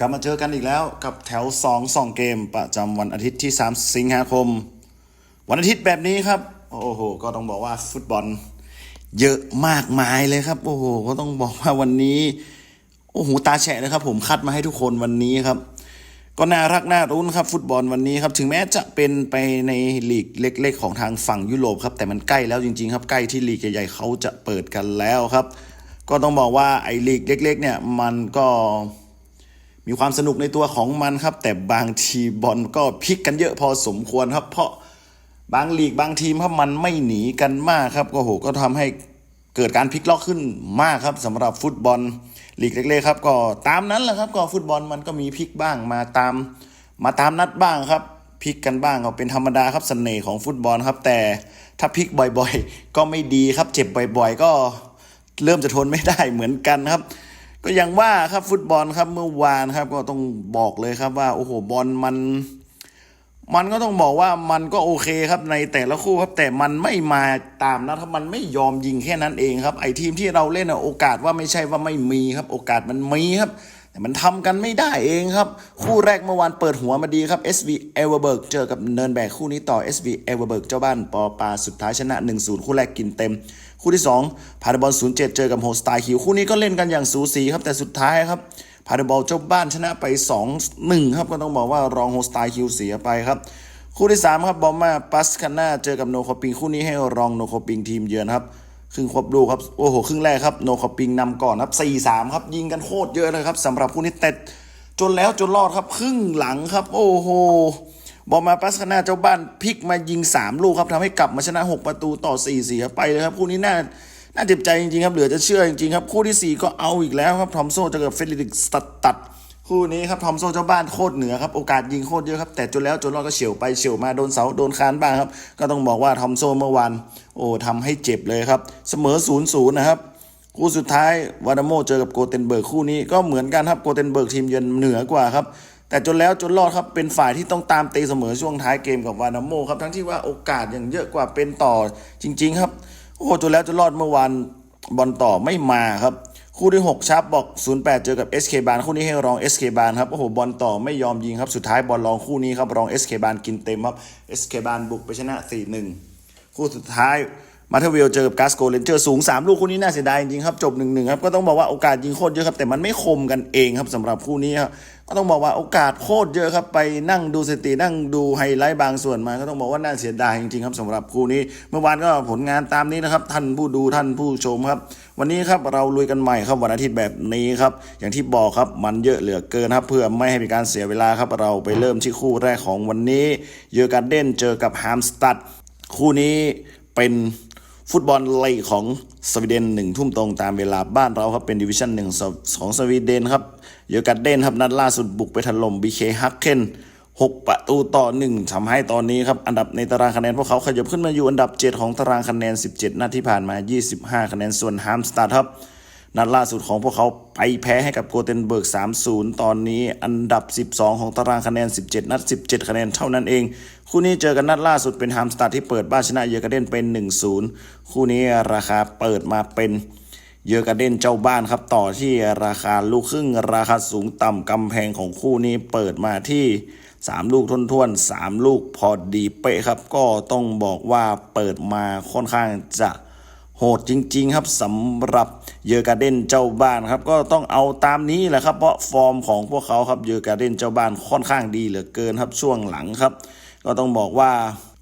กลับมาเจอกันอีกแล้วกับแถว2 2เกมประจำวันอาทิตย์ที่ 3 สิงหาคม วันอาทิตย์แบบนี้ครับ โอ้โห ก็ต้องบอกว่าฟุตบอล เยอะมากมายเลยครับ โอ้โห ก็ต้องบอกว่าวันนี้ โอ้โห ตาแฉะเลยครับ ผมคัดมาให้ทุกคนวันนี้ครับ ก็น่ารักน่ารุ้นครับ ฟุตบอลวันนี้ครับ ถึงแม้จะเป็นไปในลีกเล็ก ๆ ของทางฝั่งยุโรปครับ แต่มันใกล้แล้วจริง ๆ ครับ ใกล้ที่ลีกใหญ่ๆเขาจะเปิดกันแล้วครับ ก็ต้องบอกว่าไอ้ลีกเล็ก ๆ เนี่ย มันก็ มีความสนุกในตัวของมันครับ แต่บางทีบอลก็พลิกกันเยอะพอสมควรครับ เพราะบางลีกบางทีมครับมันไม่หนีกันมากครับ ก็โหก็ทำให้เกิดการพลิกล็อกขึ้นมากครับสำหรับฟุตบอลลีกเล็กๆครับก็ตามนั้นแหละครับ ก็ฟุตบอลมันก็มีพลิกบ้างมาตาม มาตามนัดบ้างครับพลิกกันบ้างก็เป็นธรรมดาครับเสน่ห์ของฟุตบอลครับ แต่ถ้าพลิกบ่อยๆ ก็ไม่ดีครับ เจ็บบ่อย ๆ ก็เริ่มจะทนไม่ได้เหมือนกันครับ ก็อย่างว่าครับฟุตบอลครับเมื่อวานครับ ก็ต้องบอกเลยครับว่า โอ้โหบอลมัน มันก็ต้องบอกว่ามันก็โอเคครับในแต่ละคู่ครับแต่มันไม่มาตามนะถ้ามันไม่ยอมยิงแค่นั้นเองครับ ไอ้ทีมที่เราเล่นอะโอกาสว่าไม่ใช่ว่าไม่มีครับ โอกาสมันมีครับแต่มันทำกันไม่ได้เองครับ คู่แรกเมื่อวานเปิดหัวมาดีครับ SV e v e r b e r g เจอกับเนินแบกคู่นี้ต่อ SV e v e r b e r g เจ้าบ้านปอปาสุดท้ายชนะ 1-0 คู่แรกกินเต็ม คู่ที่2พาราบอล07 เจอกับโฮสไตล์คิวคู่นี้ก็เล่นกันอย่างสูสีครับแต่สุดท้ายครับพาราบอลเจ้าบ้านชนะไป 2-1 ครับก็ต้องบอกว่ารองโฮสไตล์คิวเสียไปครับคู่ที่ 3 ครับบอมมาปัสคาน่าเจอกับโนคอปิงคู่นี้ให้รองโนคอปิงทีมเยือนครับครึ่งควบลูกครับโอ้โหครึ่งแรกครับโนคอปิงนำก่อนครับ4-3ครับยิงกันโคตรเยอะเลยครับสำหรับคู่นี้แต่จนแล้วจนรอดครับครึ่งหลังครับ โอ้โห บอมมาปัสคนาเจ้าบ้านพลิกมายิง 3 ลูกครับทำให้กลับมาชนะ 6 ประตูต่อ4 4ครับไปเลยครับ คู่นี้น่าน่าเจ็บใจจริงๆครับเหลือจะเชื่อจริงๆครับ คู่ที่ 4 ก็เอาอีกแล้วครับทอมโซ่เจอกับเฟเดริกสตัดตัดคู่นี้ครับทอมโซ่เจ้าบ้านโคตรเหนือครับโอกาสยิงโคตรเยอะครับแต่จนแล้วจนรอดก็เฉียวไปเฉียวมาโดนเสาโดนคานบ้างครับก็ต้องบอกว่าทอมโซ่เมื่อวานโอ้ทำให้เจ็บเลยครับเสมอ0ูนย์นะครับคู่สุดท้ายวาดาโมเจอกับโกเทนเบิร์กคู่นี้ก็เหมือนกันครับโกเทนเบิร์กทีมเยือนเหนือกว่าครับ แต่จนแล้วจนรอดครับเป็นฝ่ายที่ต้องตามตีเสมอช่วงท้ายเกมกับวาดาโมครับทั้งที่ว่าโอกาสอยังเยอะกว่าเป็นต่อจริง ๆ ครับโอ้โหจนแล้วจนรอดเมื่อวานบอลต่อไม่มาครับ คู่ที่ 6ชับบอก 08 เจอกับ SK บานคู่นี้ให้รอง SK บานครับโอ้โหบอลต่อไม่ยอมยิงครับสุดท้ายบอลรองคู่นี้ครับรอง SK บานกินเต็มครับ SK บานบุกไปชนะ 4-1 คู่สุดท้าย มาเทเวลเจอกับกาสโกเลนเจอร์สูง 3 ลูกคู่นี้น่าเสียดายจริงครับ จบ1-1ครับ ก็ต้องบอกว่าโอกาสยิงโคตรเยอะครับ แต่มันไม่คมกันเองครับสำหรับคู่นี้ครับก็ต้องบอกว่าโอกาสโคตรเยอะครับ ไปนั่งดูสตินั่งดูไฮไลท์บางส่วนมา ก็ต้องบอกว่าน่าเสียดายจริงๆครับสำหรับคู่นี้ เมื่อวานก็ผลงานตามนี้นะครับ ท่านผู้ดูท่านผู้ชมครับ วันนี้ครับเราลุยกันใหม่ครับวันอาทิตย์แบบนี้ครับอย่างที่บอกครับมันเยอะเหลือเกินครับ เพื่อไม่ให้มีการเสียเวลาครับเราไปเริ่มที่คู่แรกของวันนี้ เยอร์การเดนเจอกับฮามสตัดคู่นี้เป็น ฟุตบอลไล่ของสวีเดนหนึ่งทุ่มตรงตามเวลาบ้านเราครับเป็นดิวิชั่นหนึ่งของสวีเดนครับเยอการเดนครับนัดล่าสุดบุกไปถล่มบีเคฮักเคน6 ประตูต่อ 1ทำให้ตอนนี้ครับอันดับในตารางคะแนนพวกเขาขยับขึ้นมาอยู่อันดับ 7 ของตารางคะแนน 17 นัดที่ผ่านมา 25 คะแนนส่วนฮามสตาร์ทครับ นัดล่าสุดของพวกเขาไปแพ้ให้กับโกเทนเบิร์ก 3-0 ตอนนี้อันดับ 12 ของตารางคะแนน 17 นัด 17 คะแนนเท่านั้นเอง คู่นี้เจอกันนัดล่าสุดเป็นฮามสตัดที่เปิดบ้านชนะเยอร์กาเดนเป็น 1-0 คู่นี้ราคาเปิดมาเป็นเยอร์กาเดนเจ้าบ้านครับต่อที่ราคาลูกครึ่ง ราคาสูงต่ำกำแพงของคู่นี้เปิดมาที่ 3 ลูกท้วนๆ3ลูกพอดีเป๊ะครับ ก็ต้องบอกว่าเปิดมาค่อนข้างจะ โหดจริง ๆ ครับสำหรับเยอร์การ์เดนเจ้าบ้านครับ ก็ต้องเอาตามนี้แหละครับ เพราะฟอร์มของพวกเขาครับเยอร์การ์เดนเจ้าบ้านค่อนข้างดีเหลือเกินครับช่วงหลังครับ ก็ต้องบอกว่า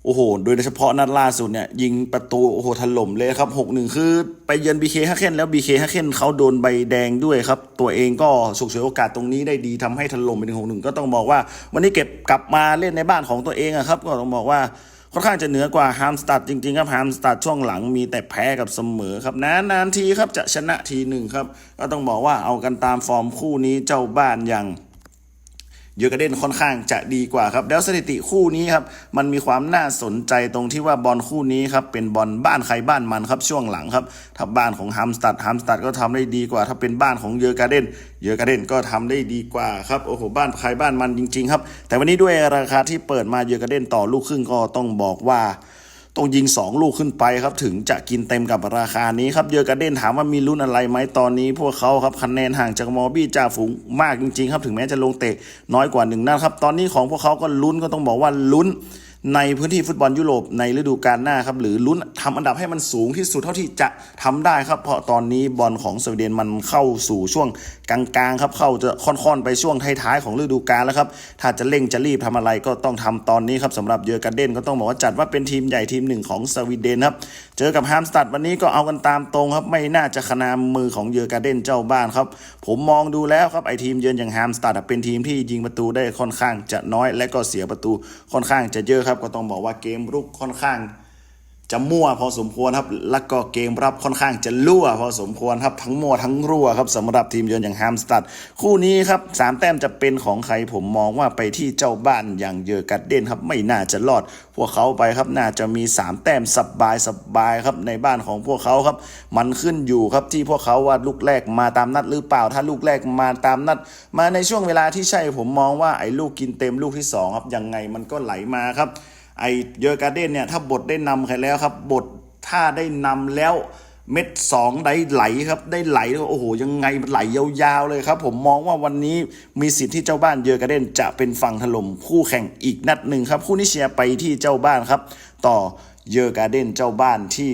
โอ้โห โดยเฉพาะนัดล่าสุดเนี่ยยิงประตูโอ้โหถล่มเลยครับ 6-1 คือไปเยือนบีเคฮักเคนแล้วบีเคฮักเคนเขาโดนใบแดงด้วยครับ ตัวเองก็ฉกฉวยโอกาสตรงนี้ได้ดีทำให้ถล่มไปถึง6-1 ก็ต้องบอกว่า วันนี้เก็บกลับมาเล่นในบ้านของตัวเองอะครับ ก็ต้องบอกว่า ค่อนข้างจะเหนือกว่าฮามสตัดจริงๆครับฮามสตัดช่วงหลังมีแต่แพ้กับเสมอครับนานๆทีครับจะชนะทีหนึ่งครับ ก็ต้องบอกว่าเอากันตามฟอร์มคู่นี้เจ้าบ้านอย่าง เยอร์กเดนค่อนข้างจะดีกว่าครับ แล้วสถิติคู่นี้ครับ มันมีความน่าสนใจตรงที่ว่าบอลคู่นี้ครับ เป็นบอลบ้านใครบ้านมันครับช่วงหลังครับ ถ้าบ้านของฮัมสตัดฮัมสตัดก็ทำได้ดีกว่า ถ้าเป็นบ้านของเยอร์กเดนเยอร์กเดนก็ทำได้ดีกว่าครับ โอ้โห บ้านใครบ้านมันจริง ๆ ครับ แต่วันนี้ด้วยราคาที่เปิดมาเยอร์กเดนต่อลูกครึ่งก็ต้องบอกว่า ต้องยิง 2 ลูกขึ้นไปครับ ถึงจะกินเต็มกับราคานี้ครับ เยอร์การ์เดนถามว่ามีลุ้นอะไรไหมตอนนี้ พวกเขาครับคะแนนห่างจากมอบี้จ่าฝูงมากจริงๆครับ ถึงแม้จะลงเตะน้อยกว่าหนึ่งนัดครับ ตอนนี้ของพวกเขาก็ลุ้นก็ต้องบอกว่าลุ้น ในพื้นที่ฟุตบอลยุโรปในฤดูกาลหน้าครับหรือลุ้นทำอันดับให้มันสูงที่สุดเท่าที่จะทำได้ครับ เพราะตอนนี้บอลของสวีเดนมันเข้าสู่ช่วงกลางๆครับเข้าจะค่อนๆไปช่วงท้ายๆของฤดูกาลแล้วครับถ้าจะเร่งจะรีบทำอะไรก็ต้องทำตอนนี้ครับสำหรับเยอร์การ์เดนก็ต้องบอกว่าจัดว่าเป็นทีมใหญ่ทีมหนึ่งของสวีเดนครับเจอกับฮามสตัดวันนี้ก็เอากันตามตรงครับไม่น่าจะขนามมือของเยอร์การ์เดนเจ้าบ้านครับผมมองดูแล้วครับไอทีมเยือนอย่างฮามสตัดเป็นทีมที่ยิงประตูได้ค่อนข้างจะน้อย และก็เสียประตูค่อนข้างจะเยอะครับก็ต้องบอกว่าเกมรุกค่อนข้าง จะมั่วพอสมควรครับ แล้วก็เกมรับค่อนข้างจะรั่วพอสมควรครับ ทั้งมั่วทั้งรั่วครับสำหรับทีมเยือนอย่างแฮมสตัด คู่นี้ครับสามแต้มจะเป็นของใครผมมองว่าไปที่เจ้าบ้านอย่างเยอร์กัดเดนครับ ไม่น่าจะรอด พวกเขาไปครับน่าจะมีสามแต้มสบายสบายครับในบ้านของพวกเขาครับ มันขึ้นอยู่ครับที่พวกเขาว่าลูกแรกมาตามนัดหรือเปล่า ถ้าลูกแรกมาตามนัด มาในช่วงเวลาที่ใช่ผมมองว่าไอ้ลูกกินเต็มลูกที่สองครับยังไงมันก็ไหลมาครับ ไอเยอร์การ์เดนเนี่ยถ้าบทได้นำใครแล้วครับ บทถ้าได้นำแล้วเม็ดสองได้ไหลครับ ได้ไหลโอ้โห ยังไงมันไหลยาวๆเลยครับ ผมมองว่าวันนี้มีสิทธิ์ที่เจ้าบ้านเยอการ์เดนจะเป็นฝั่งถล่มคู่แข่งอีกนัดหนึ่งครับ คู่นี้เชียร์ไปที่เจ้าบ้านครับ ต่อเยอร์การ์เดนเจ้าบ้านที่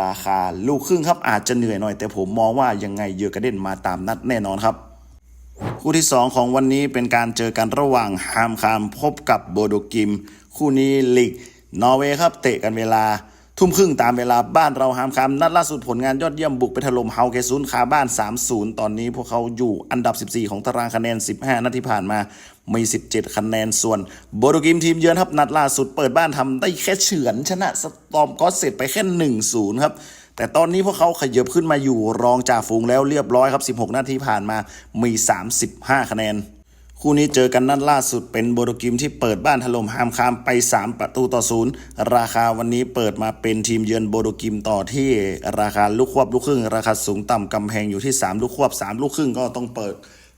ราคาลูกครึ่งครับ อาจจะเหนื่อยหน่อย แต่ผมมองว่ายังไงเยอร์การ์เดนมาตามนัดแน่นอนครับคู่ที่ 2 ของวันนี้เป็นการเจอกันระหว่างฮามคามพบกับโบโดกิม คู่นี้ลีกนอร์เวย์ครับเตะกันเวลาทุ่มครึ่งตามเวลาบ้านเราฮามคามนัดล่าสุดผลงานยอดเยี่ยมบุกไปถล่มเฮาเกซุนคาบ้าน 3-0 ตอนนี้พวกเขาอยู่อันดับ 14 ของตารางคะแนน 15 นัดที่ผ่านมามี 17 คะแนนส่วนโบโดกิมทีมเยือนครับนัดล่าสุดเปิดบ้านทำได้แค่เฉือน ชนะสตอมก็เสร็จไปแค่ 1-0 ครับแต่ตอนนี้พวกเขาขยับขึ้นมาอยู่รองจ่าฝูงแล้วเรียบร้อยครับ 16 นาทีผ่านมามี 35 คะแนน คู่นี้เจอกันนัดล่าสุดเป็นโบโดกิมที่เปิดบ้านถล่มฮามคามไป 3 ประตูต่อศูนย์ราคาวันนี้เปิดมาเป็นทีมเยือนโบโดกิมต่อที่ราคาลูกควบลูกครึ่ง ราคาสูงต่ำกำแพงอยู่ที่ 3 ลูกควบ 3 ลูกครึ่งก็ต้องเปิด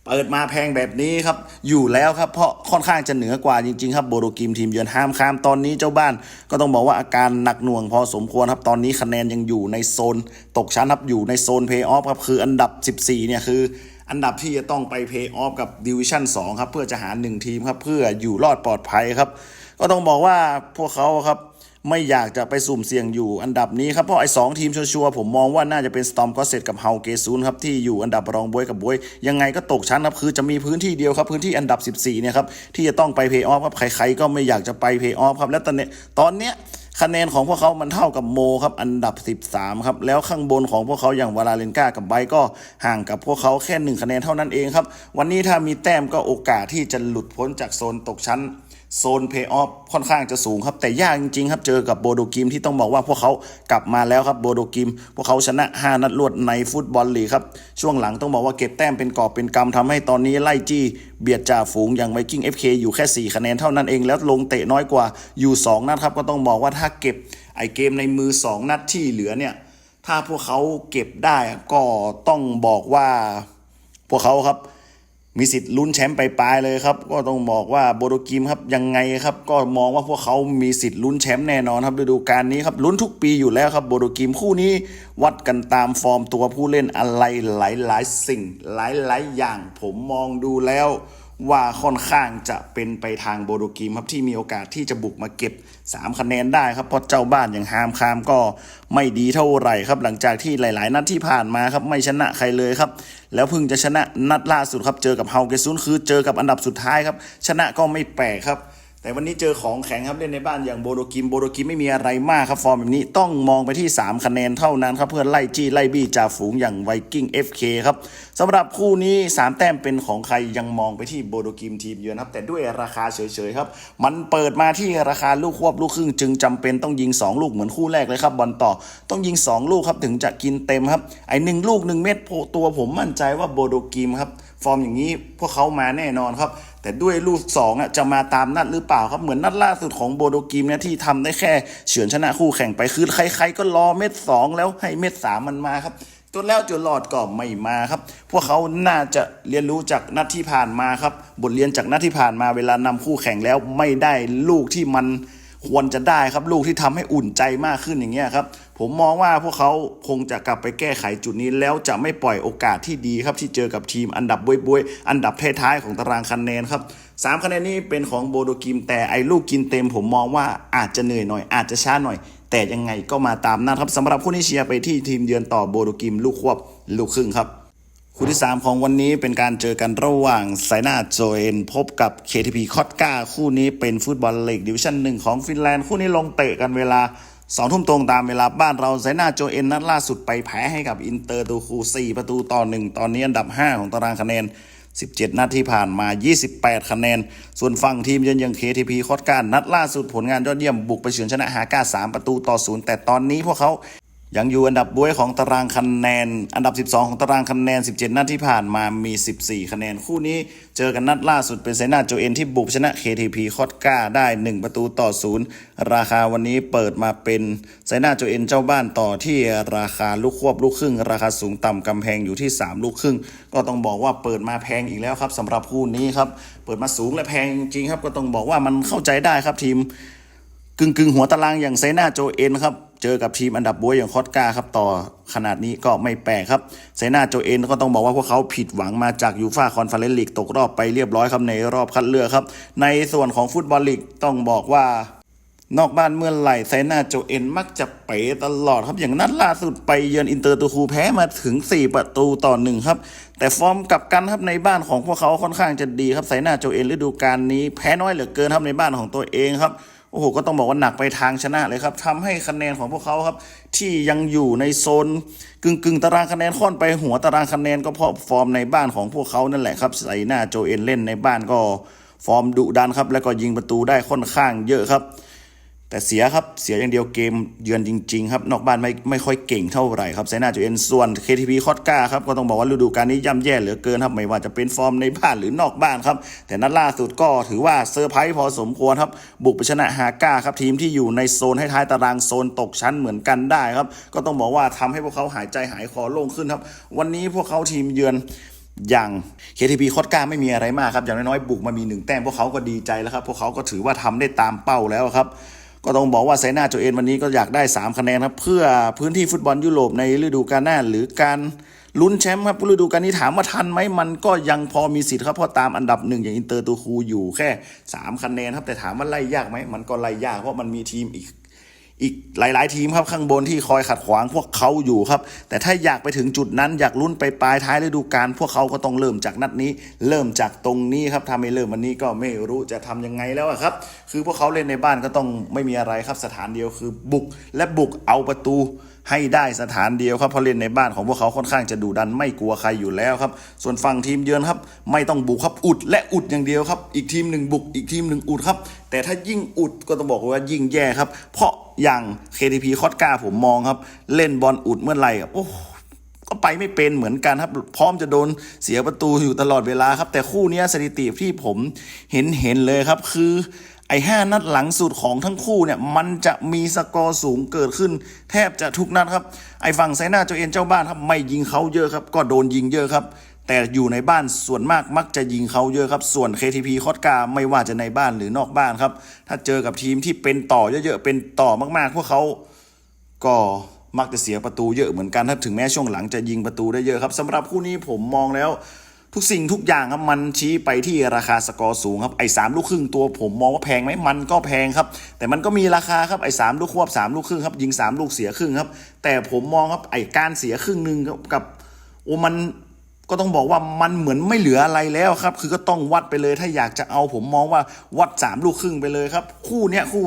เปิดมาแพงแบบนี้ครับอยู่แล้วครับเพราะค่อนข้างจะเหนือกว่าจริงๆครับโบโดกิมทีมเยือนห้ามข้ามตอนนี้เจ้าบ้าน ก็ต้องบอกว่าอาการหนักหน่วงพอสมควรครับตอนนี้คะแนนยังอยู่ในโซน ตกชั้นครับอยู่ในโซนเพย์ออฟครับคืออันดับ 14เนี่ยคือ อันดับที่จะต้องไปเพย์ออฟกับดิวิชั่น2ครับ เพื่อจะหา 1 ทีมครับ เพื่ออยู่รอดปลอดภัยครับ ก็ต้องบอกว่าพวกเขาครับไม่อยากจะไปสุ่มเสี่ยงอยู่อันดับนี้ครับ เพราะไอ้สองทีมชัวร์ผมมองว่าน่าจะเป็นสตอมก็เสร็จกับเฮาเกซูนครับ ที่อยู่อันดับรองบวยกับบวย ยังไงก็ตกชั้นครับ คือจะมีพื้นที่เดียวครับ พื้นที่อันดับ 14เนี่ยครับที่จะต้องไปเพย์ออฟครับใครๆก็ไม่อยากจะไปเพย์ออฟครับแล้วตอนเนี้ยตอนเนี้ย คะแนนของพวกเขามันเท่ากับโมครับอันดับ 13 ครับ แล้วข้างบนของพวกเขาอย่างวาลาเลนกากับไบร์ก็ห่างกับพวกเขาแค่หนึ่งคะแนนเท่านั้นเองครับ วันนี้ถ้ามีแต้มก็โอกาสที่จะหลุดพ้นจากโซนตกชั้น โซนเพย์ออฟค่อนข้างจะสูงครับ แต่ยากจริงๆครับ เจอกับโบโดกิมที่ต้องบอกว่าพวกเขากลับมาแล้วครับโบโดกิม พวกเขาชนะ 5 นัดรวดในฟุตบอลลีกครับ ช่วงหลังต้องบอกว่าเก็บแต้มเป็นกอบเป็นกำทำให้ตอนนี้ไล่จี้ เบียดจ่าฝูงอย่างไวกิ้ง FK อยู่แค่ 4 คะแนนเท่านั้นเองแล้วลงเตะน้อยกว่าอยู่ 2 นัดครับ ก็ต้องบอกว่าถ้าเก็บไอเกมในมือ 2 นัดที่เหลือเนี่ยถ้าพวกเขาเก็บได้ก็ต้องบอกว่าพวกเขาครับ มีสิทธิ์ลุ้นแชมป์ไปปลายเลยครับ ก็ต้องบอกว่าโบโดกิมครับยังไงครับ ก็มองว่าพวกเขามีสิทธิ์ลุ้นแชมป์แน่นอนครับฤดูกาลนี้ครับลุ้นทุกปีอยู่แล้วครับโบโดกิมคู่นี้วัดกันตามฟอร์มตัวผู้เล่นอะไรหลาย ๆ สิ่งหลาย ๆ อย่าง ผมมองดูแล้ว ว่าค่อนข้างจะเป็นไปทางโบโดกิมครับที่มีโอกาสที่จะบุกมาเก็บ 3 คะแนนได้ครับเพราะเจ้าบ้านอย่างฮามคามก็ไม่ดีเท่าไหร่ครับ หลังจากที่หลาย ๆ นัดที่ผ่านมาครับไม่ชนะใครเลยครับ แล้วเพิ่งจะชนะนัดล่าสุดครับเจอกับเฮาเกซุนคือเจอกับอันดับสุดท้ายครับ ชนะก็ไม่แปลกครับ แต่วันนี้เจอของแข็งครับเล่นในบ้านอย่างโบโดกิมโบโดกิมไม่มีอะไรมากครับฟอร์มแบบนี้ต้องมองไปที่ 3 คะแนนเท่านั้นครับเพื่อไล่จี้ไล่บี้จ่าฝูงอย่างไวกิ้ง FK ครับสำหรับคู่นี้ 3 แต้มเป็นของใครยังมองไปที่โบโดกิมทีมเยือนครับ แต่ด้วยราคาเฉยๆครับ มันเปิดมาที่ราคาลูกควบลูกครึ่ง จึงจำเป็นต้องยิง 2 ลูกเหมือนคู่แรกเลยครับบอลต่อต้องยิง 2 ลูกครับถึงจะกินเต็มครับไอ้หนึ่งลูกหนึ่งเม็ดโพตัวผมมั่นใจว่าโบโดกิมครับฟอร์มอย่างนี้พวกเขามาแน่นอนครับ แต่ด้วยลูกสองอะจะมาตามนัดหรือเปล่าครับเหมือนนัดล่าสุดของโบโดกิมเนี่ยที่ทำได้แค่เฉือนชนะคู่แข่งไปคือใครๆก็รอเม็ดสองแล้วให้เม็ดสามมันมาครับจนแล้วจนหลอดก็ไม่มาครับ พวกเขาน่าจะเรียนรู้จากนัดที่ผ่านมาครับ บทเรียนจากนัดที่ผ่านมาเวลานำคู่แข่งแล้วไม่ได้ลูกที่มัน ควรจะได้ครับลูกที่ทำให้อุ่นใจมากขึ้นอย่างเงี้ยครับผมมองว่าพวกเขาคงจะกลับไปแก้ไขจุดนี้ แล้วจะไม่ปล่อยโอกาสที่ดีครับที่เจอกับทีมอันดับบวยๆอันดับท้ายๆของตารางคะแนนครับสามคะแนนนี้เป็นของโบโดกิมแต่ไอ้ลูกกินเต็ม ผมมองว่าอาจจะเหนื่อยหน่อย อาจจะช้าหน่อย แต่ยังไงก็มาตามนั้นครับสำหรับผู้ที่เชียร์ไปที่ทีมเยือนต่อโบโดกิมลูกควบลูกครึ่งครับ คู่ที่ 3 ของวันนี้เป็นการเจอกันระหว่างไซนาโจเอนพบกับ KTP คอตกาคู่นี้เป็นฟุตบอลลีกดิวิชั่นหนึ่งของฟินแลนด์ คู่นี้ลงเตะกันเวลา2ทุ่มตรงตามเวลาบ้านเราไซนาโจเอนนัดล่าสุดไปแพ้ให้กับอินเตอร์ตูคู4ประตูต่อ 1 ตอนนี้อันดับ 5 ของตารางคะแนน 17 นัดที่ผ่านมา 28 คะแนน ส่วนฝั่งทีมเยือนยัง KTP คอตการนัดล่าสุดผลงานยอดเยี่ยมบุกไปเฉือนชนะฮาก้า3ประตูต่อ0แต่ตอนนี้พวกเขา ยังอยู่อันดับบวยของตารางคะแนน อันดับ 12 ของตารางคะแนน 17 นัดที่ผ่านมามี 14 คะแนน คู่นี้เจอกันนัดล่าสุดเป็นเซนาโจเอ็นที่บุกชนะ KTP คอตกาได้ 1 ประตูต่อ 0 ราคาวันนี้เปิดมาเป็นเซนาโจเอ็นเจ้าบ้านต่อที่ราคาลูกควบลูกครึ่ง ราคาสูงต่ำกำแพงอยู่ที่ 3 ลูกครึ่ง ก็ต้องบอกว่าเปิดมาแพงอีกแล้วครับสำหรับคู่นี้ครับ เปิดมาสูงและแพงจริงครับ ก็ต้องบอกว่ามันเข้าใจได้ครับทีมกึ่งกึ่งๆหัวตารางอย่างไซนาโจเอ็นครับ เจอกับทีมอันดับบวยอย่างคอตกาครับต่อขนาดนี้ก็ไม่แปลกครับไซนาโจเอ็นก็ต้องบอกว่าพวกเขาผิดหวังมาจากยูฟาคอนเฟอเรนซ์ลีกตกรอบไปเรียบร้อยครับในรอบคัดเลือกครับ ในส่วนของฟุตบอลลีกต้องบอกว่านอกบ้านเมื่อไหร่ไซนาโจเอ็นมักจะเป๋ตลอดครับอย่างนัดล่าสุดไปเยือนอินเตอร์ตูคูแพ้มาถึง 4 ประตูต่อหนึ่งครับ แต่ฟอร์มกลับกันครับในบ้านของพวกเขาค่อนข้างจะดีครับไซนาโจเอ็นฤดูกาลนี้แพ้น้อยเหลือเกินครับในบ้านของตัวเองครับ โอ้โหก็ต้องบอกว่าหนักไปทางชนะเลยครับทำให้คะแนนของพวกเขาครับ ที่ยังอยู่ในโซนกึ่งกึ่งๆตารางคะแนนค่อนไปหัวตารางคะแนนก็เพราะฟอร์มในบ้านของพวกเขานั่นแหละครับใส่หน้าโจเอ็นเล่นในบ้านก็ฟอร์มดุดันครับ แล้วก็ยิงประตูได้ค่อนข้างเยอะครับ แต่เสียครับเสียอย่างเดียวเกมเยือนจริงๆครับนอกบ้านไม่ไม่ค่อยเก่งเท่าไหร่ครับไซน่าจูเอ็นส่วน KTP คอตกาครับก็ต้องบอกว่าฤดูกาลนี้ย่ำแย่เหลือเกินครับไม่ว่าจะเป็นฟอร์มในบ้านหรือนอกบ้านครับแต่นัดล่าสุดก็ถือว่าเซอร์ไพรส์พอสมควรครับบุกไปชนะฮาก้าครับทีมที่อยู่ในโซนให้ท้ายตารางโซนตกชั้นเหมือนกันได้ครับก็ต้องบอกว่าทำให้พวกเขาหายใจหายคอโล่งขึ้นครับวันนี้พวกเขาทีมเยือนอย่าง KTP คอตกาไม่มีอะไรมากครับอย่างน้อยๆบุกมามีหนึ่งแต้มพวกเขาก็ดีใจแล้วครับพวกเขาก็ถือว่าทำได้ตามเป้าแล้วครับ ก็ต้องบอกว่าไซน่าโจเอนวันนี้ก็อยากได้ 3 คะแนนครับ เพื่อพื้นที่ฟุตบอลยุโรปในฤดูกาลหน้า หรือการลุ้นแชมป์ครับฤดูกาลนี้ถามว่าทันไหมมันก็ยังพอมีสิทธิ์ครับเพราะตามอันดับหนึ่งอย่างอินเตอร์ตูคูอยู่แค่ 3 คะแนนครับแต่ถามว่าไล่ยากไหมมันก็ไล่ยากเพราะมันมีทีมอีก อีกหลาย ๆ ทีมครับข้างบนที่คอยขัดขวางพวกเขาอยู่ครับ แต่ถ้าอยากไปถึงจุดนั้นอยากลุ้นไปปลายท้ายฤดูกาลพวกเขาก็ต้องเริ่มจากนัดนี้ เริ่มจากตรงนี้ครับถ้าไม่เริ่มวันนี้ก็ไม่รู้จะทำยังไงแล้วครับ คือพวกเขาเล่นในบ้านก็ต้องไม่มีอะไรครับสถานเดียวคือบุกและบุกเอาประตู ให้ได้สถานเดียวครับเพราะเล่นในบ้านของพวกเขาค่อนข้างจะดุดันไม่กลัวใครอยู่แล้วครับ ส่วนฝั่งทีมเยือนครับ ไม่ต้องบุกครับอุดและอุดอย่างเดียวครับ อีกทีมหนึ่งบุกอีกทีมหนึ่งอุดครับ แต่ถ้ายิ่งอุดก็ต้องบอกว่ายิ่งแย่ครับ เพราะอย่าง KTP คอตกาผมมองครับ เล่นบอลอุดเมื่อไหร่ครับโอ้ก็ไปไม่เป็นเหมือนกันครับ พร้อมจะโดนเสียประตูอยู่ตลอดเวลาครับ แต่คู่นี้สถิติที่ผมเห็นเห็นเลยครับคือ ไอ้ห้านัดหลังสุดของทั้งคู่เนี่ยมันจะมีสกอร์สูงเกิดขึ้น แทบจะทุกนัดครับ ไอ้ฝั่งไซน่าโจเอ็นเจ้าบ้านครับไม่ยิงเขาเยอะครับ ก็โดนยิงเยอะครับ แต่อยู่ในบ้านส่วนมากมักจะยิงเขาเยอะครับ ส่วน KTP คอตกาไม่ว่าจะในบ้านหรือนอกบ้านครับ ถ้าเจอกับทีมที่เป็นต่อเยอะๆเป็นต่อมากๆ พวกเขาก็มักจะเสียประตูเยอะเหมือนกันครับถึงแม้ช่วงหลังจะยิงประตูได้เยอะครับสำหรับคู่นี้ผมมองแล้ว ทุกสิ่งทุกอย่างครับมันชี้ไปที่ราคาสกอร์สูงครับไอ้สามลูกครึ่งตัวผมมองว่าแพงไหมมันก็แพงครับ แต่มันก็มีราคาครับไอ้สามลูกควบสามลูกครึ่งครับยิงสามลูกเสียครึ่งครับ แต่ผมมองครับไอ้การเสียครึ่งหนึ่งกับโอ้มันก็ต้องบอกว่ามันเหมือนไม่เหลืออะไรแล้วครับ คือก็ต้องวัดไปเลยถ้าอยากจะเอาผมมองว่าวัดสามลูกครึ่งไปเลยครับ คู่เนี้ยคู่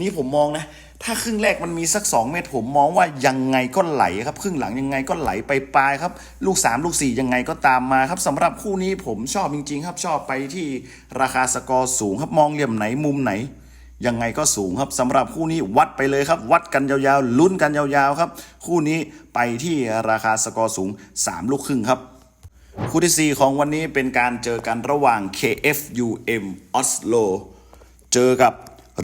นี้ผมมองนะ ถ้าครึ่งแรกมันมีสัก 2 เมตรผมมองว่ายังไงก็ไหลครับ ครึ่งหลังยังไงก็ไหลไปปลายครับ ลูก 3 ลูก 4 ยังไงก็ตามมาครับสำหรับคู่นี้ผมชอบจริง ๆ ครับชอบไปที่ราคาสกอร์สูงครับมองเหลี่ยมไหนมุมไหนยังไงก็สูงครับสำหรับคู่นี้วัดไปเลยครับ วัดกันยาวๆลุ้นกันยาวๆครับ คู่นี้ไปที่ราคาสกอร์สูง 3 ลูกครึ่งครับคู่ที่ 4 ของวันนี้เป็นการเจอกันระหว่าง KFUM ออสโลเจอกับ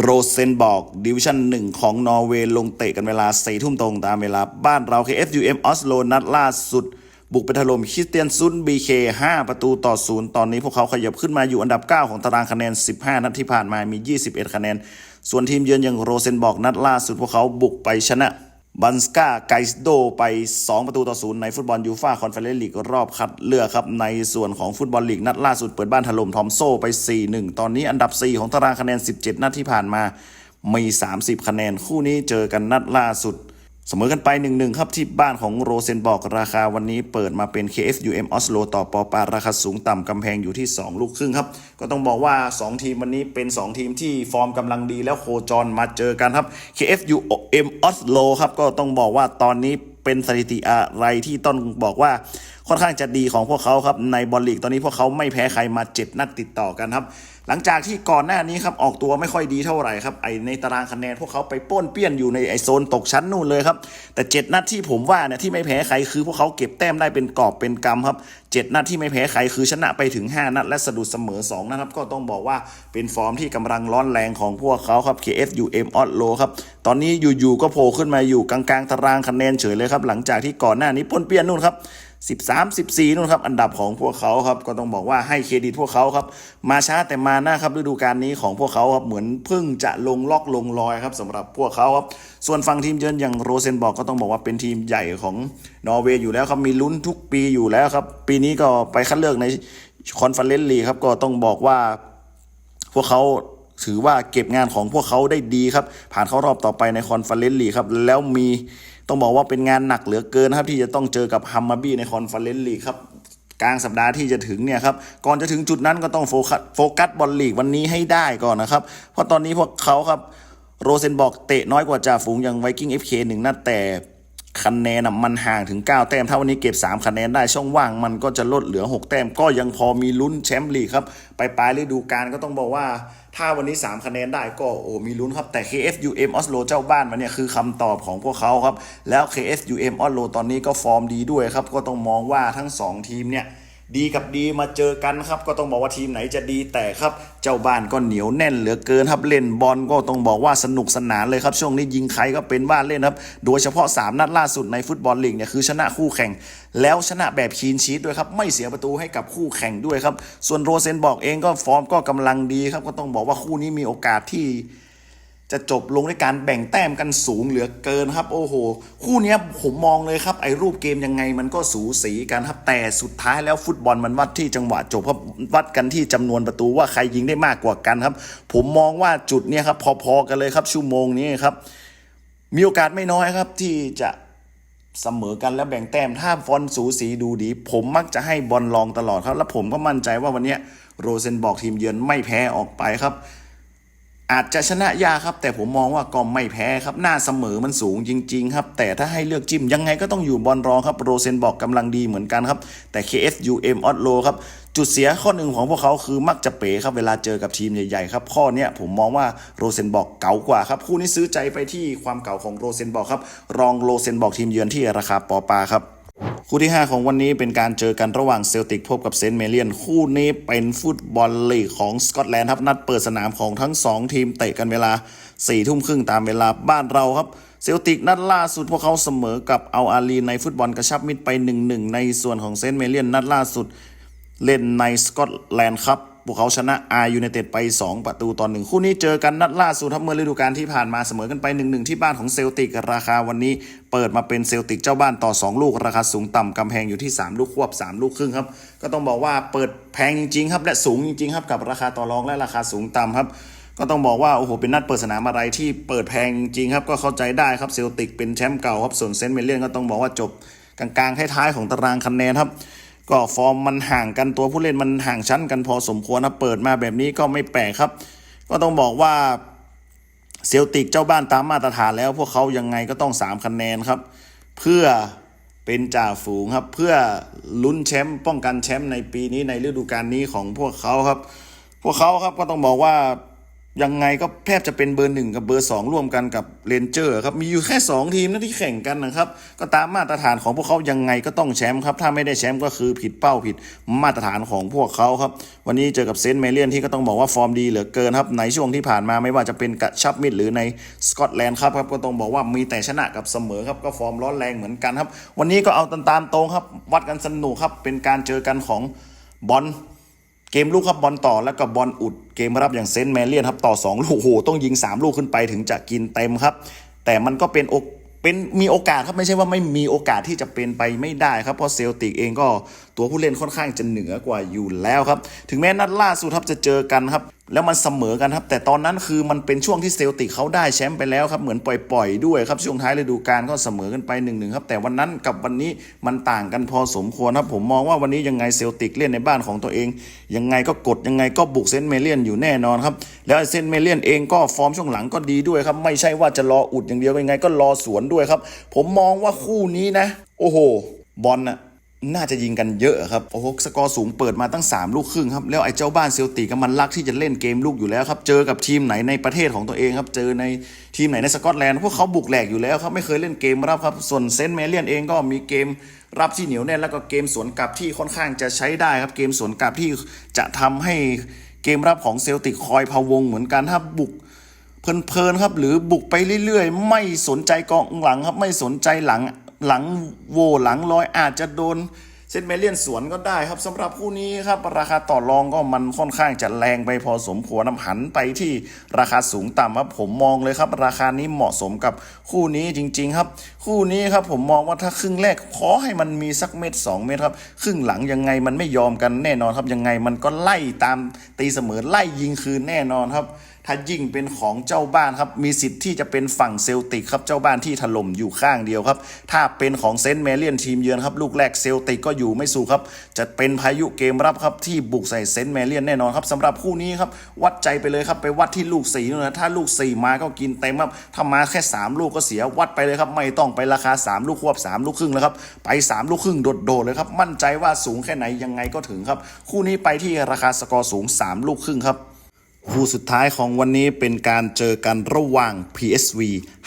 โรเซนบอกดิวิชั่นหนึ่งของนอร์เวย์ลงเตะกันเวลา4ทุ่มตรงตามเวลาบ้านเรา KFUM ออสโลนัดล่าสุด บุกไปถล่มคริสเตียนซุนบีเค5ประตูต่อศูนย์ตอนนี้พวกเขาขยับขึ้นมาอยู่อันดับ 9 ของตารางคะแนน 15 นัดที่ผ่านมามี 21 คะแนน ส่วนทีมเยือนอย่างโรเซนบอกนัดล่าสุดพวกเขาบุกไปชนะ บันสกาไกสโดไป 2 ประตูต่อศูนย์ในฟุตบอลยูฟ่าคอนเฟอเรนซ์ลีกรอบคัดเลือกครับ ในส่วนของฟุตบอลลีกนัดล่าสุดเปิดบ้านถล่มทอมโซไป 4-1 ตอนนี้อันดับ 4 ของตารางคะแนน 17 นัดที่ผ่านมามี 30 คะแนนคู่นี้เจอกันนัดล่าสุด เสมอกันไป 1-1 ครับที่บ้านของโรเซนบอกราคาวันนี้เปิดมาเป็น KFUM ออสโลต่อปอปาราคาสูงต่ำกำแพงอยู่ที่ 2 ลูกครึ่งครับ ก็ต้องบอกว่า 2 ทีมวันนี้เป็น 2 ทีมที่ฟอร์มกำลังดีแล้วโคจรมาเจอกันครับ KFUM ออสโลครับ ก็ต้องบอกว่าตอนนี้เป็นสถิติอะไรที่ต้องบอกว่า ค่อนข้างจะดีของพวกเขาครับในบอลลีกตอนนี้พวกเขาไม่แพ้ใครมา 7 นัดติดต่อกันครับหลังจากที่ก่อนหน้านี้ครับออกตัวไม่ค่อยดีเท่าไหร่ครับไอในตารางคะแนนพวกเขาไปป้นเปี้ยนอยู่ในไอโซนตกชั้นนู่นเลยครับแต่ 7 นัดที่ผมว่าเนี่ยที่ไม่แพ้ใครคือพวกเขาเก็บแต้มได้เป็นกอบเป็นกำครับ 7 นัดที่ไม่แพ้ใครคือชนะไปถึง 5 นัดและสะดุดเสมอ 2 นะครับ ก็ต้องบอกว่าเป็นฟอร์มที่กำลังร้อนแรงของพวกเขาครับ KFUM ออสโลครับตอนนี้อยู่ๆก็โผล่ขึ้นมาอยู่กลางๆ ตารางคะแนนเฉยเลยครับหลังจากที่ก่อนหน้านี้ป้นเปี้ยนนู่นครับ 13 14นู่นครับอันดับของพวกเขาครับก็ต้องบอกว่าให้เครดิตพวกเขาครับมาช้าแต่มาหนะครับฤดูกาลนี้ของพวกเขาครับเหมือนเพิ่งจะลงล็อกลงรอยครับสำหรับพวกเขาครับส่วนฝั่งทีมเยือนอย่างโรเซนบอกก็ต้องบอกว่าเป็นทีมใหญ่ของนอร์เวย์อยู่แล้วครับมีลุ้นทุกปีอยู่แล้วครับปีนี้ก็ไปคัดเลือกในคอนเฟอเรนซ์ลีครับก็ต้องบอกว่าพวกเขาถือว่าเก็บงานของพวกเขาได้ดีครับผ่านเข้ารอบต่อไปในคอนเฟอเรนซ์ลีครับแล้วมี ต้องบอกว่าเป็นงานหนักเหลือเกินนะครับที่จะต้องเจอกับฮัมมาบี้ในคอนเฟอเรนซ์ลีกครับกลางสัปดาห์ที่จะถึงเนี่ยครับก่อนจะถึงจุดนั้นก็ต้องโฟกัสโฟกัสบอลลีกวันนี้ให้ได้ก่อนนะครับ เพราะตอนนี้พวกเขาครับโรเซนบอกเตะน้อยกว่าจ่าฝูงอย่างไวกิ้งเอฟเคหนึ่งนัดแต่ คะแนนมันห่างถึง 9 แต้ม ถ้าวันนี้เก็บ 3 คะแนนได้ช่องว่างมันก็จะลดเหลือ 6 แต้ม ก็ยังพอมีลุ้นแชมป์ลีกครับ ไปปลายฤดูกาลก็ต้องบอกว่า ถ้าวันนี้ 3 คะแนนได้ก็โอ้มีลุ้นครับ แต่ KFUM ออสโลเจ้าบ้านมันเนี่ยคือคำตอบของพวกเขาครับ แล้ว KFUM ออสโลตอนนี้ก็ฟอร์มดีด้วยครับ ก็ต้องมองว่าทั้ง 2 ทีมเนี่ย ดีกับดีมาเจอกันครับ ก็ต้องบอกว่าทีมไหนจะดีแต่ครับ เจ้าบ้านก็เหนียวแน่นเหลือเกินครับเล่นบอลก็ต้องบอกว่าสนุกสนานเลยครับช่วงนี้ยิงใครก็เป็นบ้านเล่นครับ โดยเฉพาะ 3 นัดล่าสุดในฟุตบอลลีกเนี่ยคือชนะคู่แข่ง แล้วชนะแบบคีนชีตด้วยครับ ไม่เสียประตูให้กับคู่แข่งด้วยครับ ส่วนโรเซนบอกเองก็ฟอร์มก็กำลังดีครับก็ต้องบอกว่าคู่นี้มีโอกาสที่ จะจบลงด้วยการแบ่งแต้มกันสูงเหลือเกินครับ โอ้โห คู่นี้ผมมองเลยครับ ไอ้รูปเกมยังไงมันก็สูสีกันครับ แต่สุดท้ายแล้วฟุตบอลมันวัดที่จังหวะจบครับวัดกันที่จำนวนประตูว่าใครยิงได้มากกว่ากันครับ ผมมองว่าจุดเนี้ยครับ พอๆกันเลยครับชั่วโมงนี้ครับ มีโอกาสไม่น้อยครับ ที่จะเสมอกันแล้วแบ่งแต้มถ้าฟอนสูสีดูดี ผมมักจะให้บอลลองตลอดครับ แล้วผมก็มั่นใจว่าวันนี้โรเซนบอกทีมเยือนไม่แพ้ออกไปครับ อาจจะชนะยากครับ แต่ผมมองว่าก็ไม่แพ้ครับ หน้าเสมอมันสูงจริง ๆ ครับ แต่ถ้าให้เลือกจิ้มยังไงก็ต้องอยู่บอลรองครับโรเซนบอกกำลังดีเหมือนกันครับ แต่ KFUM ออสโลครับ จุดเสียข้อหนึ่งของพวกเขาคือมักจะเป๋ครับ เวลาเจอกับทีมใหญ่ๆครับ ข้อเนี้ยผมมองว่าโรเซนบอกเก๋ากว่าครับ คู่นี้ซื้อใจไปที่ความเก่าของโรเซนบอกครับรองโรเซนบอกทีมเยือนที่ราคาปอปาครับ คู่ที่ 5 ของวันนี้เป็นการเจอกันระหว่างเซลติกพบกับเซนต์เมเลียน คู่นี้เป็นฟุตบอลลีกของสกอตแลนด์ครับ นัดเปิดสนามของทั้ง 2 ทีมเตะกันเวลา4ทุ่มครึ่งตามเวลาบ้านเราครับ เซลติกนัดล่าสุดพวกเขาเสมอกับเอาอาลีในฟุตบอลกระชับมิตรไป 1-1 ในส่วนของเซนต์เมเลียนนัดล่าสุดเล่นในสกอตแลนด์ครับ พวกเขาชนะอายูไนเต็ดไป 2 ประตูต่อหนึ่งคู่นี้เจอกันนัดล่าสุดครับเมื่อฤดูกาลที่ผ่านมาเสมอกันไป 1-1 ที่บ้านของเซลติกราคาวันนี้เปิดมาเป็นเซลติกเจ้าบ้านต่อ 2 ลูก ราคาสูงต่ำกำแพงอยู่ที่ 3 ลูกควบ 3 ลูกครึ่งครับ ก็ต้องบอกว่าเปิดแพงจริงๆครับและสูงจริงๆครับกับราคาต่อรองและราคาสูงต่ำครับก็ต้องบอกว่าโอ้โหเป็นนัดเปิดสนามอะไรที่เปิดแพงจริงๆครับก็เข้าใจได้ครับเซลติกเป็นแชมป์เก่าครับส่วนเซนต์เมเลียนก็ต้องบอกว่าจบกลางๆท้ายๆของตารางคะแนนครับ ก็ฟอร์มมันห่างกันตัวผู้เล่นมันห่างชั้นกันพอสมควรนะเปิดมาแบบนี้ก็ไม่แปลกครับ ก็ต้องบอกว่าเซลติกเจ้าบ้านตามมาตรฐานแล้ว พวกเขายังไงก็ต้อง 3 คะแนนครับ เพื่อเป็นจ่าฝูงครับ เพื่อลุ้นแชมป์ป้องกันแชมป์ในปีนี้ในฤดูกาลนี้ของพวกเขาครับ พวกเขาครับก็ต้องบอกว่า ยังไงก็แทบจะเป็นเบอร์หนึ่งกับเบอร์สองร่วมกันกับเรนเจอร์ครับมีอยู่แค่ 2 ทีมนะที่แข่งกันนะครับ ก็ตามมาตรฐานของพวกเขายังไงก็ต้องแชมป์ครับถ้าไม่ได้แชมป์ก็คือผิดเป้าผิดมาตรฐานของพวกเขาครับ วันนี้เจอกับเซนต์เมเลียนที่ก็ต้องบอกว่าฟอร์มดีเหลือเกินครับในช่วงที่ผ่านมาไม่ว่าจะเป็นกระชับมิดหรือในสกอตแลนด์ครับครับก็ต้องบอกว่ามีแต่ชนะกับเสมอครับก็ฟอร์มร้อนแรงเหมือนกันครับ วันนี้ก็เอาตามตรงครับวัดกันสนุกครับเป็นการเจอกันของบอล เกมลูกครับบอลต่อแล้วก็บอลอุดเกมรับอย่างเซนต์แมเลียนครับต่อ 2 ลูกโอ้โหต้องยิง 3 ลูกขึ้นไปถึงจะกินเต็มครับ แต่มันก็เป็นโอกเป็นมีโอกาสครับไม่ใช่ว่าไม่มีโอกาสที่จะเป็นไปไม่ได้ครับเพราะเซลติกเองก็ ตัวผู้เล่นค่อนข้างจะเหนือกว่าอยู่แล้วครับ ถึงแม้นัดล่าสุดครับจะเจอกันครับ แล้วมันเสมอกันครับ แต่ตอนนั้นคือมันเป็นช่วงที่เซลติกเขาได้แชมป์ไปแล้วครับ เหมือนปล่อยๆด้วยครับ ช่วงท้ายฤดูกาลก็เสมอกันไปหนึ่งหนึ่งครับ แต่วันนั้นกับวันนี้มันต่างกันพอสมควรครับ ผมมองว่าวันนี้ยังไงเซลติกเล่นในบ้านของตัวเอง ยังไงก็กดยังไงก็บุกเซนเมเลียนอยู่แน่นอนครับ แล้วเซนเมเลียนเองก็ฟอร์มช่วงหลังก็ดีด้วยครับ ไม่ใช่ว่าจะรออุดอย่างเดียวยังไงก็รอสวนด้วยครับ ผมมองว่าคู่นี้นะ โอ้โห บอลน่ะ น่าจะยิงกันเยอะครับ โอ้โห สกอร์สูงเปิดมาตั้ง 3 ลูกครึ่งครับ แล้วไอ้เจ้าบ้านเซลติกก็มันรักที่จะเล่นเกมลูกอยู่แล้วครับ เจอกับทีมไหนในประเทศของตัวเองครับ เจอในทีมไหนในสกอตแลนด์พวกเขาบุกแหลกอยู่แล้วครับ ไม่เคยเล่นเกมรับครับ ส่วนเซนต์แมเลียนเองก็มีเกมรับที่เหนียวแน่นแล้วก็เกมสวนกลับที่ค่อนข้างจะใช้ได้ครับ เกมสวนกลับที่จะทำให้เกมรับของเซลติกคอยพะวงเหมือนกันถ้าบุกเพลินๆครับ หรือบุกไปเรื่อยๆ ไม่สนใจกองหลังครับ ไม่สนใจหลัง หลังโวหลังลอยอาจจะโดนเซนเมเลียนสวนก็ได้ครับสำหรับคู่นี้ครับราคาต่อรองก็มันค่อนข้างจะแรงไปพอสมควรน้ำหันไปที่ราคาสูงต่ำครับผมมองเลยครับ ราคานี้เหมาะสมกับคู่นี้จริง ๆ ครับ คู่นี้ครับผมมองว่าถ้าครึ่งแรกขอให้มันมีสักเม็ดสองเม็ดครับครึ่งหลังยังไงมันไม่ยอมกันแน่นอนครับยังไงมันก็ไล่ตามตีเสมอไล่ยิงคืนแน่นอนครับ ถ้ายิ่งเป็นของเจ้าบ้านครับ มีสิทธิ์ที่จะเป็นฝั่งเซลติกครับ เจ้าบ้านที่ถล่มอยู่ข้างเดียวครับ ถ้าเป็นของเซนต์แมเลียนทีมเยือนครับ ลูกแรกเซลติกก็อยู่ไม่สู้ครับ จะเป็นพายุเกมรับครับที่บุกใส่เซนต์แมเลียนแน่นอนครับสำหรับคู่นี้ครับ วัดใจไปเลยครับ ไปวัดที่ลูกสี่นู่นนะถ้าลูกสี่มาก็กินเต็มครับ ถ้ามาแค่ 3 ลูกก็เสียวัดไปเลยครับ ไม่ต้องไปราคา 3 ลูกควบ 3 ลูกครึ่งแล้วครับ ไป 3 ลูกครึ่งโดดๆเลยครับ มั่นใจว่าสูงแค่ไหนยังไงก็ถึงครับ คู่นี้ไปที่ราคาสกอร์สูง 3 ลูกครึ่งครับ คู่สุดท้ายของวันนี้เป็นการเจอกันระหว่าง PSV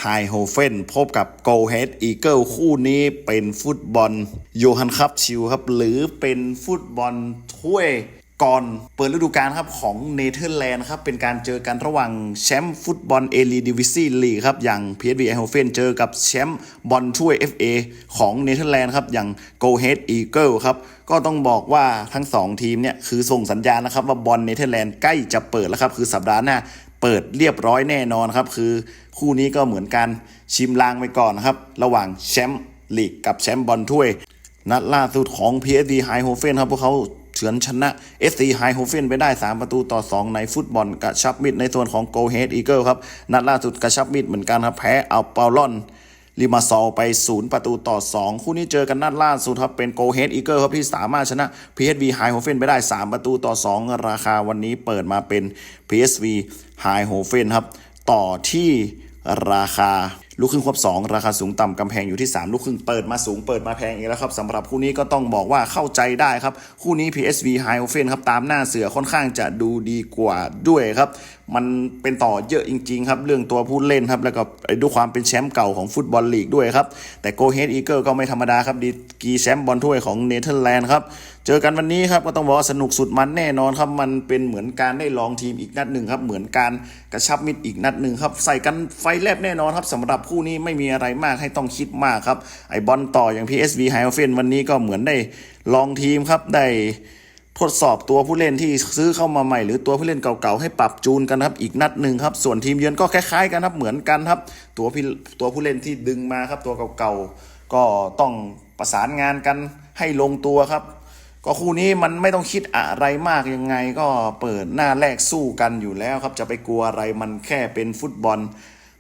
h i h o f e n พบกับ Go h e a d Eagle คู่นี้เป็นฟุตบอลโยฮันคัพชิลครับ หรือเป็นฟุตบอลถ้วย ก่อนเปิดฤดูกาลครับของเนเธอร์แลนด์ครับเป็นการเจอกันระหว่างแชมป์ฟุตบอลเอลีดิวิซีลีครับอย่าง PSV h i h o f e n เจอกับแชมป์บอลถ้วย FA ของเนเธอร์แลนด์ครับอย่าง Go Ahead Eagle ครับก็ต้องบอกว่าทั้ง 2 ทีมเนี่ยคือส่งสัญญาณนะครับว่าบอลเนเธอร์แลนด์ใกล้จะเปิดแล้วครับคือสัปดาห์หน้าเปิดเรียบร้อยแน่นอนครับคือคู่นี้ก็เหมือนกันชิมลางไปก่อนนะครับระหว่างแชมป์ลีกกับแชมป์บอลถ้วยนัดล่าสุดของ PSV h i h o f e n ครับพวกเขา เฉือนชนะ SC h i h o f e n ไปได้ 3 ประตูต่อ 2 ในฟุตบอลกระชับมิดในส่วนของ Go Ahead Eagle ครับนัดล่าสุดกระชับมิดเหมือนกันครับแพ้เอาเปาลอนลิมาซอลไป 0 ประตูต่อ 2 คู่นี้เจอกันนัดล่าสุดครับ เป็น Go Ahead Eagle ครับที่สามารถชนะ PSV h i h o f e n ไปได้ 3 ประตูต่อ 2 ราคาวันนี้เปิดมาเป็น PSV h i h o f e n ครับ ต่อที่ราคา ลูกครึ่งควบ2 ราคาสูงต่ำกำแพงอยู่ที่ 3 ลูกครึ่งเปิดมาสูงเปิดมาแพงอีกแล้วครับสำหรับคู่นี้ก็ต้องบอกว่าเข้าใจได้ครับ คู่นี้ PSV h i h o f e n ครับตามหน้าเสือค่อนข้างจะดูดีกว่าด้วยครับ มันเป็นต่อเยอะจริงๆครับ เรื่องตัวผู้เล่นครับ แล้วก็ด้วยความเป็นแชมป์เก่าของฟุตบอลลีกด้วยครับ แต่ Go Ahead Eagle ก็ไม่ธรรมดาครับ ดีกีแชมป์บอลถ้วยของเนเธอร์แลนด์ครับ เจอกันวันนี้ครับ ก็ต้องบอกว่าสนุกสุดมันแน่นอนครับ มันเป็นเหมือนการได้ลองทีมอีกนัดหนึ่งครับ เหมือนการกระชับมิตรอีกนัดหนึ่งครับ ใส่กันไฟแลบแน่นอนครับสำหรับคู่นี้ไม่มีอะไรมากให้ต้องคิดมากครับไอบอลต่ออย่าง PSV h i h o f e n วันนี้ก็เหมือนได้ลองทีมครับได้ ทดสอบตัวผู้เล่นที่ซื้อเข้ามาใหม่ หรือตัวผู้เล่นเก่าๆให้ปรับจูนกันครับอีกนัดหนึ่งครับ ส่วนทีมเยือนก็คล้ายๆกันครับเหมือนกันครับ ตัวพี่ตัวผู้เล่นที่ดึงมาครับ ตัวเก่าๆก็ต้องประสานงานกันให้ลงตัวครับ ก็คู่นี้มันไม่ต้องคิดอะไรมากยังไง ก็เปิดหน้าแรกสู้กันอยู่แล้วครับ จะไปกลัวอะไรมันแค่เป็นฟุตบอล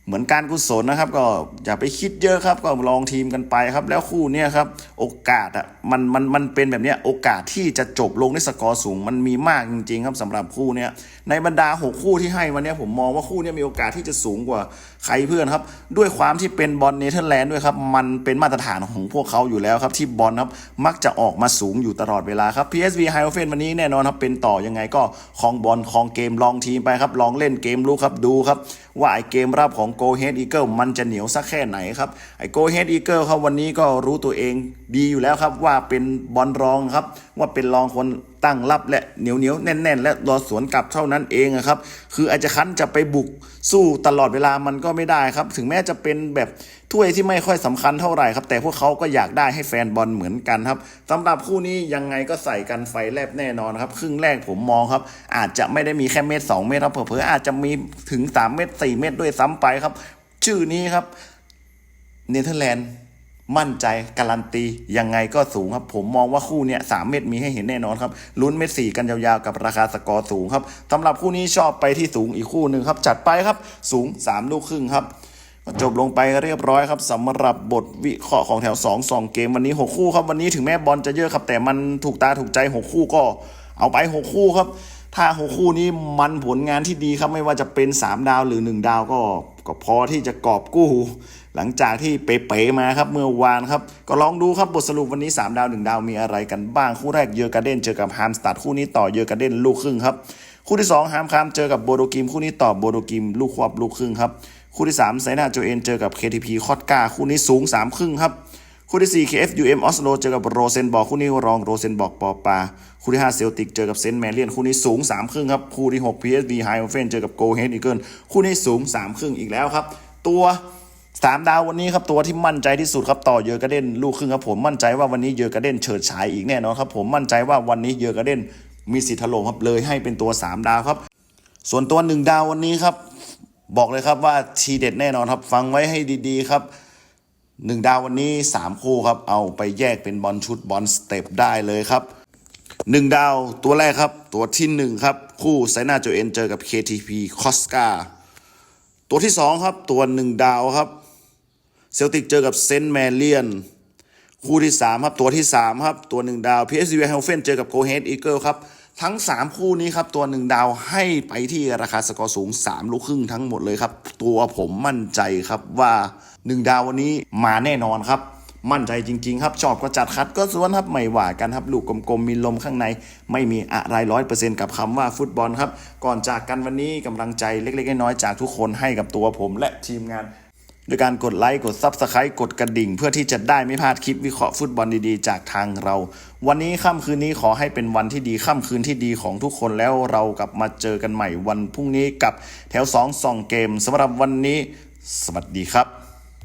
เหมือนการกุศลนะครับ ก็อย่าไปคิดเยอะครับก็ลองทีมกันไปครับ แล้วคู่เนี้ยครับโอกาสอะมันมันมันเป็นแบบเนี้ยโอกาสที่จะจบลงในสกอร์สูง มันมีมากจริง ๆ ครับสำหรับคู่เนี้ยในบรรดาหกคู่ที่ให้วันนี้ผมมองว่าคู่เนี้ยมีโอกาสที่จะสูงกว่า ใครเพื่อนครับ ด้วยความที่เป็นบอลเนเธอร์แลนด์ด้วยครับ มันเป็นมาตรฐานของพวกเขาอยู่แล้วครับ ที่บอลครับมักจะออกมาสูงอยู่ตลอดเวลาครับ PSV h i o f e n วันนี้แน่นอนครับ เป็นต่อยังไงก็คองบอลคองเกมลองทีมไปครับ ลองเล่นเกมลุกครับดูครับ ว่าไอเกมรับของ Go Head Eagle มันจะเหนียวสักแค่ไหนครับไอ Go Head Eagle ครับวันนี้ก็รู้ตัวเองดีอยู่แล้วครับว่าเป็นบอลรองครับ ว่าเป็นรองคนตั้งรับและเหนียวเหนียวๆแน่น ๆ และรอสวนกลับเท่านั้นเองอะครับ คืออาจจะคันจะไปบุกสู้ตลอดเวลามันก็ไม่ได้ครับ ถึงแม้จะเป็นแบบถ้วยที่ไม่ค่อยสำคัญเท่าไหร่ครับ แต่พวกเขาก็อยากได้ให้แฟนบอลเหมือนกันครับสำหรับคู่นี้ยังไงก็ใส่กันไฟแลบแน่นอนครับ ครึ่งแรกผมมองครับ อาจจะไม่ได้มีแค่เม็ดสองเม็ดครับเผลอๆอาจจะมีถึงสามเม็ดสี่เม็ดด้วยซ้ำไปครับ ชื่อนี้ครับเนเธอร์แลนด์ มั่นใจการันตียังไงก็สูงครับ ผมมองว่าคู่เนี้ยสามเม็ดมีให้เห็นแน่นอนครับลุ้นเม็ดสี่กันยาวๆกับราคาสกอร์สูงครับสำหรับคู่นี้ชอบไปที่สูงอีกคู่หนึ่งครับจัดไปครับสูง 3 ลูกครึ่งครับจบลงไปเรียบร้อยครับสำหรับบทวิเคราะห์ของแถว 2 2 เกมวันนี้ 6 คู่ครับวันนี้ถึงแม้บอลจะเยอะครับ แต่มันถูกตาถูกใจ 6 คู่ก็เอาไป 6 คู่ครับ ถ้า 6 คู่นี้มันผลงานที่ดีครับไม่ว่าจะเป็น 3 ดาวหรือ 1 ดาวก็ก็พอที่จะกอบกู้ หลังจากที่เป๋ๆมาครับเมื่อวานครับ ก็ลองดูครับบทสรุปวันนี้ 3 ดาว 1 ดาวมีอะไรกันบ้าง คู่แรกเยอร์การ์เดนเจอกับฮามสตัดคู่นี้ต่อเยอร์การ์เดนลูกครึ่งครับ คู่ที่ 2 ฮามคามเจอกับโบโดกิมคู่นี้ต่อโบโดกิมลูกควบลูกครึ่งครับ คู่ที่3ไซนาโจเอนเจอกับ KTP คอตกาคู่นี้สูง3ครึ่งครับคู่ที่ 4 KFUM ออสโลเจอกับโรเซนบอกคู่นี้รองโรเซนบอกปอปา คู่ที่ 5 เซลติกเจอกับเซนต์แมเรียนคู่นี้สูง 3 ครึ่งครับ คู่ที่ 6 PSV ไฮโอเฟนเจอกับโกเฮดอีเกิลคู่นี้สูง 3 ครึ่งอีกแล้วครับ ตัว 3ดาววันนี้ครับตัวที่มั่นใจที่สุดครับต่อเยอร์กระเด้นลูกครึ่งครับผมมั่นใจว่าวันนี้เยอร์กระเด้นเฉิดฉายอีกแน่นอนครับผมมั่นใจว่าวันนี้เยอร์กระเด้นมีสิทธิ์ถล่มครับเลยให้เป็นตัว 3 ดาวครับ ส่วนตัว 1 ดาววันนี้ครับ บอกเลยครับว่าทีเด็ดแน่นอนครับ ฟังไว้ให้ดีๆครับหนึ่งดาววันนี้ 3 คู่ครับ เอาไปแยกเป็นบอลชุดบอลสเต็ปได้เลยครับหนึ่งดาวตัวแรกครับ ตัวที่หนึ่งครับ คู่ไซนาโจเอ็นเจอกับ KTP คอสกาตัวที่สองครับ ตัวหนึ่งดาวครับ เซลติกเจอกับเซนต์แมเลียน คู่ที่ 3 ครับ ตัวที่ 3 ครับ ตัว 1 ดาว PSV h e l f e n เจอกับ Go Ahead Eagle ครับ ทั้ง 3 คู่นี้ครับ ตัว 1 ดาวให้ไปที่ราคาสกอร์สูง 3 ลูกครึ่งทั้งหมดเลยครับ ตัวผมมั่นใจครับว่า 1 ดาววันนี้มาแน่นอนครับมั่นใจจริง ๆ ครับ ชอบก็จัดคัดก็ส่วนครับ ไม่หว่ากันครับ ลูกกลมๆ มีลมข้างใน ไม่มีอะไรร้อยเปอร์เซ็นต์กับคำว่าฟุตบอลครับ ก่อนจากกันวันนี้กำลังใจเล็ก ๆ น้อยๆจากทุกคนให้กับตัวผมและทีมงาน โดยการกดไลค์กด Subscribe กดกระดิ่ง เพื่อที่จะได้ไม่พลาดคลิปวิเคราะห์ฟุตบอลดีๆ จากทางเรา วันนี้ค่ำคืนนี้ขอให้เป็นวันที่ดีค่ำคืนที่ดีของทุกคนแล้วเรากลับมาเจอกันใหม่วันพรุ่งนี้กับแถว2 2เกมสำหรับวันนี้ สวัสดีครับ